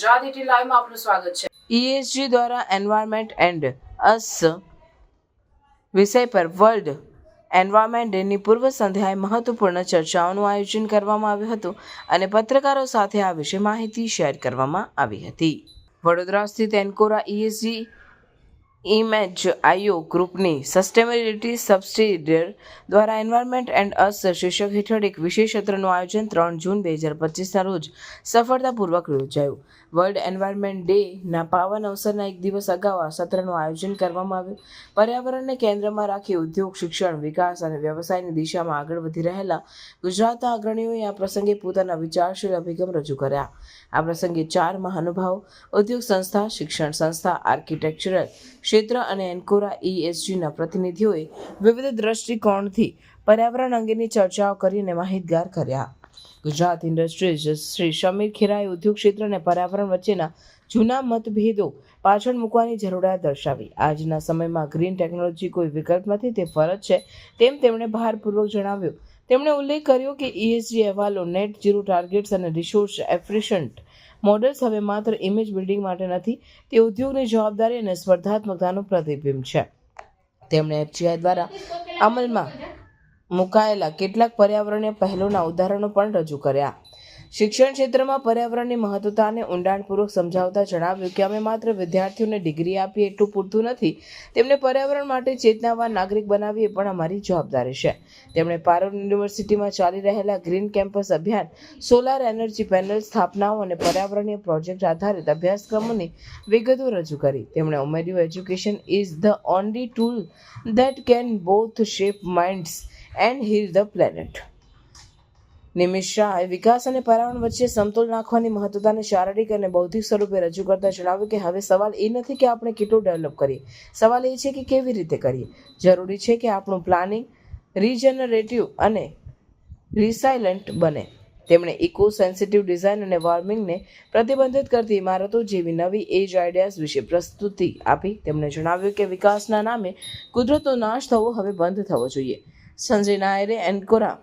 ગુજરાત લાઈવમાં આપનું સ્વાગત છે. ઈએસજી દ્વારા એન્વાયરમેન્ટ એન્ડ અસ વિષય પર વર્લ્ડ એન્વાયરમેન્ટ ડેની પૂર્વ સંધ્યાએ મહત્વપૂર્ણ ચર્ચાઓનું આયોજન કરવામાં આવ્યું હતું અને પત્રકારો સાથે આ વિશે માહિતી શેર કરવામાં આવી હતી. વડોદરા સ્થિત Encora E S G image I O ગ્રુપની સસ્ટેનેબિલિટી સબસિડિયર દ્વારા એન્વાયરમેન્ટ એન્ડ અસ શીર્ષક હેઠળ એક વિશેષ સત્રનું આયોજન ત્રણ જૂન બે હજાર પચીસના રોજ સફળતાપૂર્વક યોજાયું. વર્લ્ડ એન્વાયરમેન્ટ ડેના પાવન અવસરના એક દિવસ અગાઉ આ સત્રનું આયોજન કરવામાં આવ્યું. પર્યાવરણને કેન્દ્રમાં રાખી ઉદ્યોગ, શિક્ષણ, વિકાસ અને વ્યવસાયની દિશામાં આગળ વધી રહેલા ગુજરાતના અગ્રણીઓએ આ પ્રસંગે પોતાના વિચારશીલ અભિગમ રજૂ કર્યા. આ પ્રસંગે ચાર મહાનુભાવો, ઉદ્યોગ સંસ્થા, શિક્ષણ સંસ્થા, આર્કિટેક્ચરલ ક્ષેત્ર અને એન્કોરા ઇએસજીના પ્રતિનિધિઓએ વિવિધ દ્રષ્ટિકોણથી પર્યાવરણ અંગેની ચર્ચાઓ કરીને માહિતગાર કર્યા. ગુજરાત ઇન્ડસ્ટ્રીઝ શ્રી સમીર ખેરાએ ઉદ્યોગ ક્ષેત્ર અને પર્યાવરણ વચ્ચેના જૂના મતભેદો પાછળ મૂકવાની જરૂરિયાત દર્શાવી. આજના સમયમાં ગ્રીન ટેકનોલોજી કોઈ વિકલ્પ નથી, તે ફરજ છે, તેમ તેમણે ભારપૂર્વક જણાવ્યું. તેમણે ઉલ્લેખ કર્યો કે ઇએસજી અહેવાલો, નેટ ઝીરો ટાર્ગેટ્સ અને રિસોર્સ એફિશિયન્ટ મોડલ્સ હવે માત્ર ઇમેજ બિલ્ડિંગ માટે નથી, તે ઉદ્યોગની જવાબદારી અને સ્પર્ધાત્મકતાનું પ્રતિબિંબ છે. તેમણે એફજીઆઈ દ્વારા અમલમાં મુકાયેલા કેટલાક પર્યાવરણીય પહેલોના ઉદાહરણો પણ રજૂ કર્યા. શિક્ષણ ક્ષેત્રમાં પર્યાવરણની મહત્વતાને ઊંડાણપૂર્વક સમજાવતા જણાવ્યું કે અમે માત્ર વિદ્યાર્થીઓને ડિગ્રી આપીએ એટલું પૂરતું નથી. તેમને પર્યાવરણ માટે ચેતનાવાન નાગરિક બનાવી એ પણ અમારી જવાબદારી છે. તેમણે પારોલ યુનિવર્સિટીમાં ચાલી રહેલા ગ્રીન કેમ્પસ અભિયાન, સોલાર એનર્જી પેનલ સ્થાપનાઓ અને પર્યાવરણીય પ્રોજેક્ટ આધારિત અભ્યાસક્રમોની વિગતો રજૂ કરી. તેમણે ઉમેર્યું education is the only tool that can both shape minds and heal the planet Nimit શાહે વિકાસ અને પર્યાવરણ વચ્ચે સમતોલ રાખવાની મહત્વતાને શારીરિક અને બૌદ્ધિક સ્વરૂપે રજૂ કરતા જણાવ્યું કે હવે સવાલ એ નથી કે આપણે કેટલું ડેવલપ કરીએ. સવાલ એ છે કે કેવી રીતે કરીએ? જરૂરી છે કે આપણું પ્લાનિંગ રિજનરેટિવ અને રિસાયલન્ટ બને. તેમણે ઇકો સેન્સિટિવ ડિઝાઇન અને વોર્મિંગને પ્રતિબંધિત કરતી ઇમારતો જેવી નવી એજ આઈડિયાઝ વિશે પ્રસ્તુતિ આપી. તેમણે જણાવ્યું કે વિકાસના નામે કુદરતનો નાશ થવો હવે બંધ થવો જોઈએ. સંજય નાયરે એન્કોરા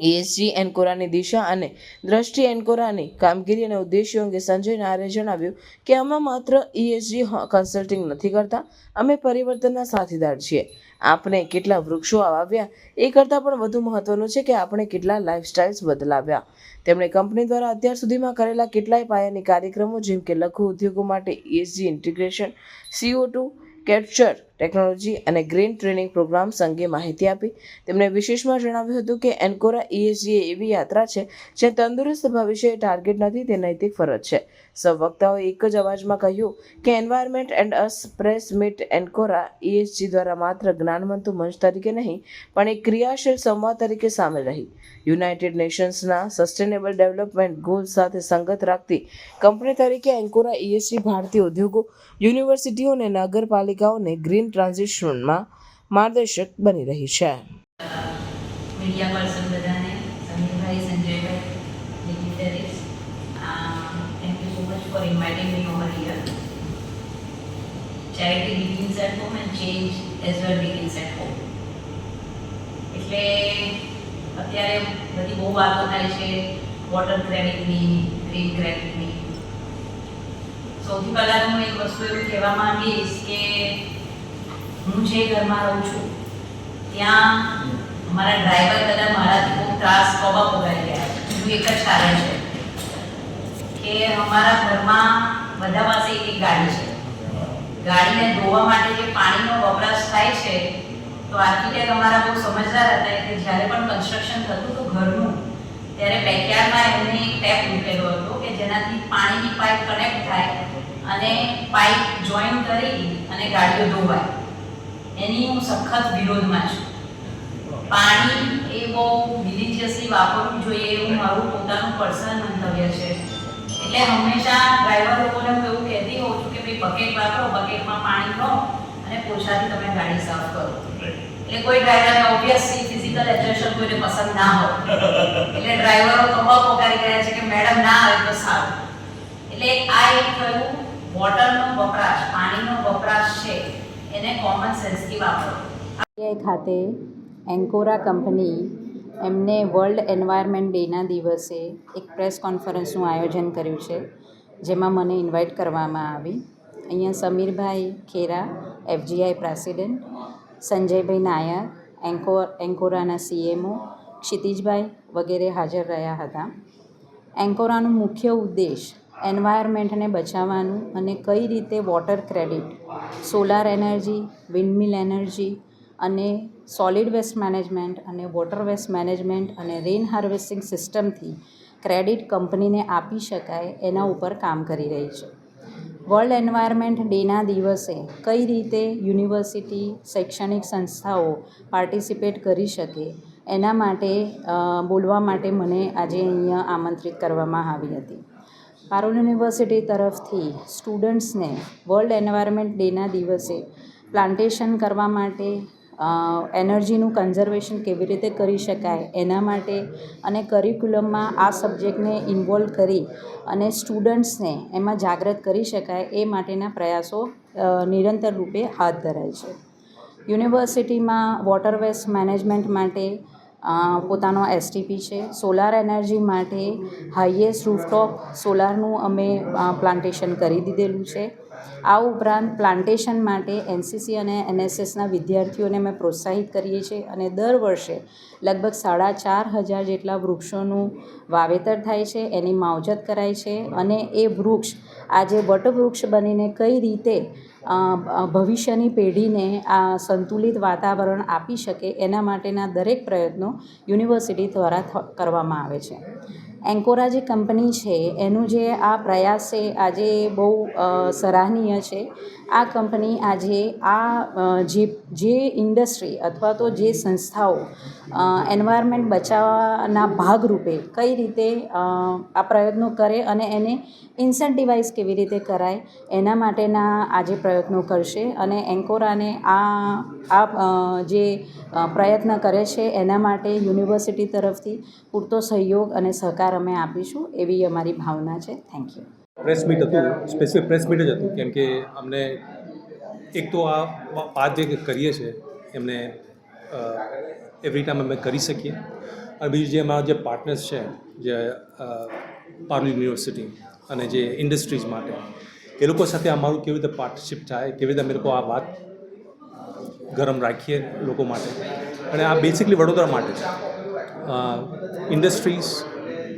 એએસજી એન્કોરાની દિશા અને દ્રષ્ટિ એન્કોરાની કામગીરી અને ઉદ્દેશ્યો અંગે સંજય નાયરે જણાવ્યું કે અમે માત્ર ઈએસજી કન્સલ્ટિંગ નથી કરતા, અમે પરિવર્તનના સાથીદાર છીએ. આપણે કેટલા વૃક્ષો વાવ્યા, એ કરતાં પણ વધુ મહત્વનું છે કે આપણે કેટલા લાઇફસ્ટાઇલ્સ બદલાવ્યા. તેમણે કંપની દ્વારા અત્યાર સુધીમાં કરેલા કેટલાય પાયાની કાર્યક્રમો જેમ કે લઘુ ઉદ્યોગો માટે ESG integration CO two capture technology અને ગ્રીન ટ્રેનિંગ પ્રોગ્રામ્સ અંગે માહિતી આપી. તેમણે વિશેષમાં જણાવ્યું હતું કે એન્કોરા ઇએસજી એવી યાત્રા છે જે તંદુરસ્ત ભવિષ્ય ટાર્ગેટ નથી, તે નૈતિક ફરજ છે. સૌ વક્તાઓએ એક જ અવાજમાં કહ્યું કે environment and us press meet Encora ESG દ્વારા માત્ર જ્ઞાનવંતુ મંચ તરીકે નહીં, પણ એક ક્રિયાશીલ સંવાદ તરીકે સામેલ રહી. યુનાઇટેડ નેશન્સના સસ્ટેનેબલ ડેવલપમેન્ટ ગોલ્સ સાથે સંગત રાખતી કંપની તરીકે એન્કોરા ઇએસજી ભારતીય ઉદ્યોગો, યુનિવર્સિટીઓ અને નગરપાલિકાઓને ગ્રીન ટ્રાન્ઝિશનમાં માર્ગદર્શક બની રહી છે. એટલે અત્યારે બધી બહુ વાતો થાય છે વોટર ક્રેડિટની ગ્રીન ક્રેડિટની સૌથી પહેલાં હું એક વસ્તુ એવું કહેવા માંગીશ કે હું જે ઘરમાં રહું છું, ત્યાં અમારા ડ્રાઈવર બધા મારાથી બહુ ત્રાસ કબા પગારી ગયા બીજું એક જ કારણ છે કે અમારા ઘરમાં બધા પાસે એક એક ગાડી છે. ગાડીને ધોવા માટે જે પાણીનો વપરાશ થાય છે, તો આર્કિટેક્ટ અમારા બહુ સમજદાર હતા, એટલે જ્યારે પણ કન્સ્ટ્રક્શન થતું હતું ઘરનું, ત્યારે બેકયાર્ડમાં એમને એક ટેપ મૂકેલો હતો કે જેનાથી પાણીની પાઇપ કનેક્ટ થાય અને પાઇપ જોઈન કરી અને ગાડીઓ ધોવાય. એની હું સખત વિરોધમાં છું. પાણી એ બહુ રિલિજિયસલી વાપરવું જોઈએ, એવું મારું પોતાનું પર્સનલ મંતવ્ય છે. એટલે હંમેશા ડ્રાઈવર લોકોને હું એવું કહેતી હોઉં છું કે ભાઈ બકેટ વાપરો બકેટમાં પાણી લો અને પોછાથી તમે ગાડી સાફ કરો. એટલે કોઈ ડ્રાઈવરને ઓબ્વિયસલી ફિઝિકલ એજ્યુકેશન કોઈને પસંદ ના હોય. એટલે ડ્રાઈવરો તો બહુ પોકારી રહ્યા છે કે મેડમ, ના આવે તો સારું. એટલે આ એક થયું વોટરનો વપરાશ, પાણીનો વપરાશ છે. એને કોમન સેન્સથી વાપરો. ખાતે એન્કોરા કંપની એમને વર્લ્ડ એન્વાયરમેન્ટ ડેના દિવસે એક પ્રેસ કોન્ફરન્સનું આયોજન કર્યું છે, જેમાં મને ઇન્વાઇટ કરવામાં આવી. અહીંયા Samirbhai Khera, F G I president, Sanjaybhai Nair એન્કો એન્કોરાના સીએમઓ, ક્ષિતિજભાઈ વગેરે હાજર રહ્યા હતા. એન્કોરાનો મુખ્ય ઉદ્દેશ એન્વાયરમેન્ટને બચાવવાનું અને કઈ રીતે water credit solar energy windmill energy અને સોલિડ વેસ્ટ મેનેજમેન્ટ અને વોટર વેસ્ટ મેનેજમેન્ટ અને રેન હાર્વેસ્ટિંગ સિસ્ટમથી ક્રેડિટ કંપનીને આપી શકાય એના ઉપર કામ કરી રહી છે. વર્લ્ડ એન્વાયરમેન્ટ ડેના દિવસે કઈ રીતે યુનિવર્સિટી શૈક્ષણિક સંસ્થાઓ પાર્ટિસિપેટ કરી શકે એના માટે બોલવા માટે મને આજે અહીંયા આમંત્રિત કરવામાં આવી હતી. પારુલ યુનિવર્સિટી તરફથી સ્ટુડન્ટ્સને વર્લ્ડ એન્વાયરમેન્ટ ડેના દિવસે પ્લાન્ટેશન કરવા માટે એનર્જીનું કન્ઝર્વેશન કેવી રીતે કરી શકાય એના માટે અને કરિક્યુલમમાં આ સબ્જેક્ટને ઇન્વોલ્વ કરી અને સ્ટુડન્ટ્સને એમાં જાગૃત કરી શકાય એ માટેના પ્રયાસો નિરંતર રૂપે હાથ ધરાય છે. યુનિવર્સિટીમાં વોટર વેસ્ટ મેનેજમેન્ટ માટે પોતાનો એસટીપી છે. સોલાર એનર્જી માટે હાઇએસ્ટ રૂફટોપ સોલારનું અમે પ્લાન્ટેશન કરી દીધેલું છે. આ ઉપરાંત પ્લાન્ટેશન માટે એનસીસી અને એનએસએસના વિદ્યાર્થીઓને અમે પ્રોત્સાહિત કરીએ છીએ અને દર વર્ષે લગભગ સાડા ચાર હજાર જેટલા વૃક્ષોનું વાવેતર થાય છે, એની માવજત કરાય છે અને એ વૃક્ષ આજે વટવૃક્ષ બનીને કઈ રીતે ભવિષ્યની પેઢીને આ સંતુલિત વાતાવરણ આપી શકે એના માટેના દરેક પ્રયત્નો યુનિવર્સિટી દ્વારા કરવામાં આવે છે. એન્કોરા જે કંપની છે, એનું જે આ પ્રયાસ છે, આજે બહુ સરાહનીય છે. આ કંપની આજે આ જે જે ઇન્ડસ્ટ્રી અથવા તો જે સંસ્થાઓ એન્વાયરમેન્ટ બચાવવાના ભાગરૂપે કઈ રીતે આ પ્રયત્નો કરે અને એને ઇન્સેન્ટિવાઇઝ કેવી રીતે કરાય, એના માટેના આજે પ્રયત્નો કરશે અને એન્કોરાને આ આ જે પ્રયત્ન કરે છે, એના માટે યુનિવર્સિટી તરફથી પૂરતો સહયોગ અને સહકાર અમે આપીશું એવી અમારી ભાવના છે. થેન્ક યુ પ્રેસ મીટ હતું સ્પેસિફિક પ્રેસ મીટ જ હતું, કેમ કે અમને એક તો આ વાત જે કરીએ છીએ, એમને એવરી ટાઈમ અમે કરી શકીએ. અને બીજું જે અમારા જે પાર્ટનર્સ છે, જે પાર્લ યુનિવર્સિટી અને જે ઇન્ડસ્ટ્રીઝ માટે, એ લોકો સાથે અમારું કેવી રીતે પાર્ટનરશિપ થાય, કેવી રીતે અમે લોકો આ વાત ગરમ રાખીએ લોકો માટે. અને આ બેસિકલી વડોદરા માટે છે ઇન્ડસ્ટ્રીઝ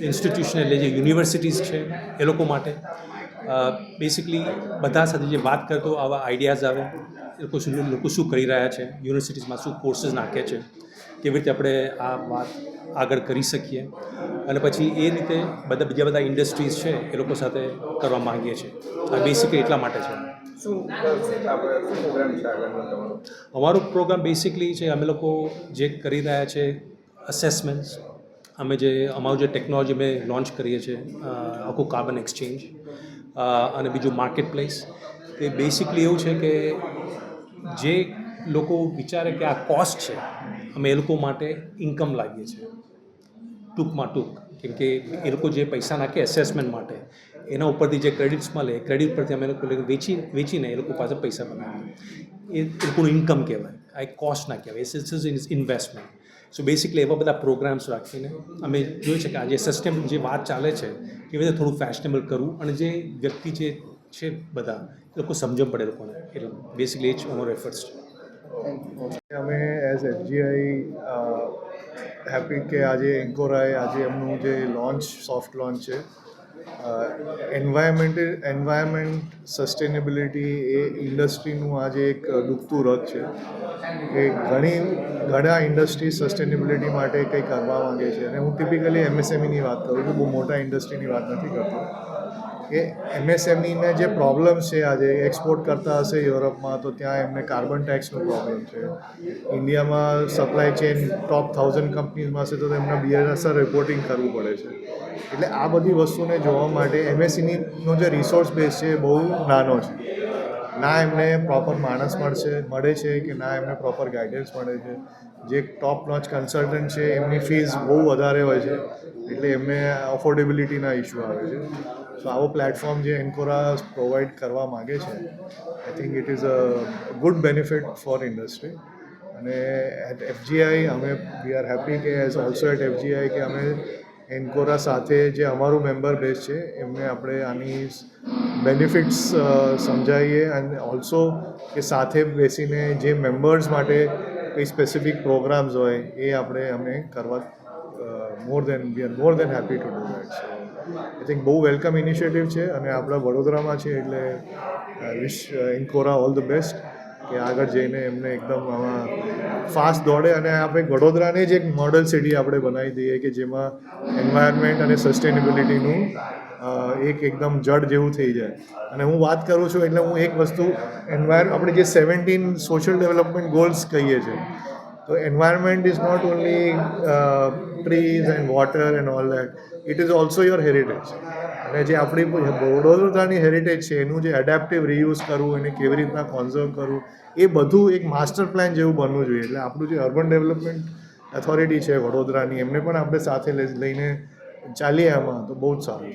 ઇન્સ્ટિટ્યુશન એટલે જે યુનિવર્સિટીઝ છે, એ લોકો માટે બેસિકલી બધા સાથે જે વાત કરતો આવા આઈડિયાઝ આવે, એ લોકો શું લોકો શું કરી રહ્યા છે યુનિવર્સિટીઝમાં શું કોર્સીસ નાખે છે, કેવી રીતે આપણે આ વાત આગળ કરી શકીએ અને પછી એ રીતે બધા, બીજા બધા ઇન્ડસ્ટ્રીઝ છે, એ લોકો સાથે કરવા માગીએ છીએ. આ બેસિકલી એટલા માટે છે. અમારો પ્રોગ્રામ બેસિકલી છે, અમે લોકો જે કરી રહ્યા છે અસેસમેન્ટ્સ અમે જે અમારું જે ટેકનોલોજી અમે લોન્ચ કરીએ છીએ આખું કાર્બન એક્સચેન્જ અને બીજું માર્કેટ પ્લેસ એ બેસિકલી એવું છે કે જે લોકો વિચારે કે આ કોસ્ટ છે, અમે એ લોકો માટે ઇન્કમ લાવીએ છીએ. ટૂંકમાં ટૂંક. કેમ કે એ લોકો જે પૈસા નાખે એસેસમેન્ટ માટે, એના ઉપરથી જે ક્રેડિટ્સ મળે ક્રેડિટ પરથી અમે લોકો વેચી, વેચીને એ લોકો પાસે પૈસા બનાવે એ લોકોનું ઇન્કમ કહેવાય. આ એક કોસ્ટ ના કહેવાય. It's is investment so basically એવા બધા પ્રોગ્રામ્સ રાખીને અમે જોયું છે કે આજે સસ્ટેમ જે વાત ચાલે છે કેવી રીતે થોડું ફેશનેબલ કરવું અને જે વ્યક્તિ જે છે બધા, એ લોકો સમજણ પડે લોકોને. એટલે બેસિકલી એ જ અમારો એફર્ટ્સ છે. અમે એઝ એફજીઆઈ હેપી કે આજે એન્કોરાએ આજે એમનું જે લોન્ચ સોફ્ટ લોન્ચ છે. એન્વાયરમેન્ટ એન્વાયરમેન્ટ સસ્ટેનેબિલિટી એ ઇન્ડસ્ટ્રીનું આજે એક દુખતું રથ છે કે ઘણી, ઘણા ઇન્ડસ્ટ્રી સસ્ટેનેબિલિટી માટે કંઈ કરવા માંગે છે. અને હું ટિપિકલી એમએસએમઈની વાત કરું છું, બહુ મોટા ઇન્ડસ્ટ્રીની વાત નથી કરતો. કે એમએસએમઈને જે પ્રોબ્લેમ્સ છે આજે એક્સપોર્ટ કરતા હશે યુરોપમાં, તો ત્યાં એમને કાર્બન ટેક્સનો પ્રોબ્લેમ છે. ઇન્ડિયામાં સપ્લાય ચેન ટોપ થાઉઝન્ડ કંપનીઝમાં છે તો એમના બીએસઆર રિપોર્ટિંગ કરવું પડે છે. એટલે આ બધી વસ્તુને જોવા માટે એમએસસીનીનો જે રિસોર્સ બેઝ છે બહુ નાનો છે. ના એમને પ્રોપર માણસ મળશે, મળે છે કે ના એમને પ્રોપર ગાઈડન્સ મળે છે. જે ટોપ નોચ કન્સલ્ટન્ટ છે, એમની ફીસ બહુ વધારે હોય છે, એટલે એમને અફોર્ડેબિલિટીના ઇસ્યુ આવે છે. સો આવો પ્લેટફોર્મ જે એન્કોરા પ્રોવાઈડ કરવા માગે છે I think it is a good benefit for industry અને એટ એફજીઆઈ અમે વી આર હેપી કે એઝ ઓલ્સો એટ એફજીઆઈ કે અમે એન્કોરા સાથે જે અમારું મેમ્બર બેઝ છે, એમને આપણે આની બેનિફિટ્સ સમજાવીએ અને ઓલ્સો કે સાથે બેસીને જે મેમ્બર્સ માટે કંઈ સ્પેસિફિક પ્રોગ્રામ્સ હોય, એ આપણે અમે કરવા more than we are more than happy to do that so I think બહુ વેલકમ ઇનિશિયેટિવ છે અને આપણા વડોદરામાં છે એટલે wish Encora all the best કે આગળ જઈને એમને એકદમ આમાં ફાસ્ટ દોડે અને આપણે વડોદરાને જ એક મોડલ સિટી આપણે બનાવી દઈએ કે જેમાં એન્વાયરમેન્ટ અને સસ્ટેનેબિલિટીનું એક એકદમ જડ જેવું થઈ જાય. અને હું વાત કરું છું એટલે હું એક વસ્તુ એન્વાયર આપણે જે સેવન્ટીન સોશિયલ ડેવલપમેન્ટ ગોલ્સ કહીએ છીએ તો environment is not only trees and water and all that it is also your heritage અને જે આપણી વડોદરાની હેરિટેજ છે, એનું જે એડેપ્ટિવ રિયુઝ કરવું, એને કેવી રીતના કોન્ઝર્વ કરવું, એ બધું એક માસ્ટર પ્લાન જેવું બનવું જોઈએ. એટલે આપણું જે અર્બન ડેવલપમેન્ટ ઓથોરિટી છે વડોદરાની, એમને પણ આપણે સાથે લઈને ચાલીએ આમાં. તો બહુ જ સારું.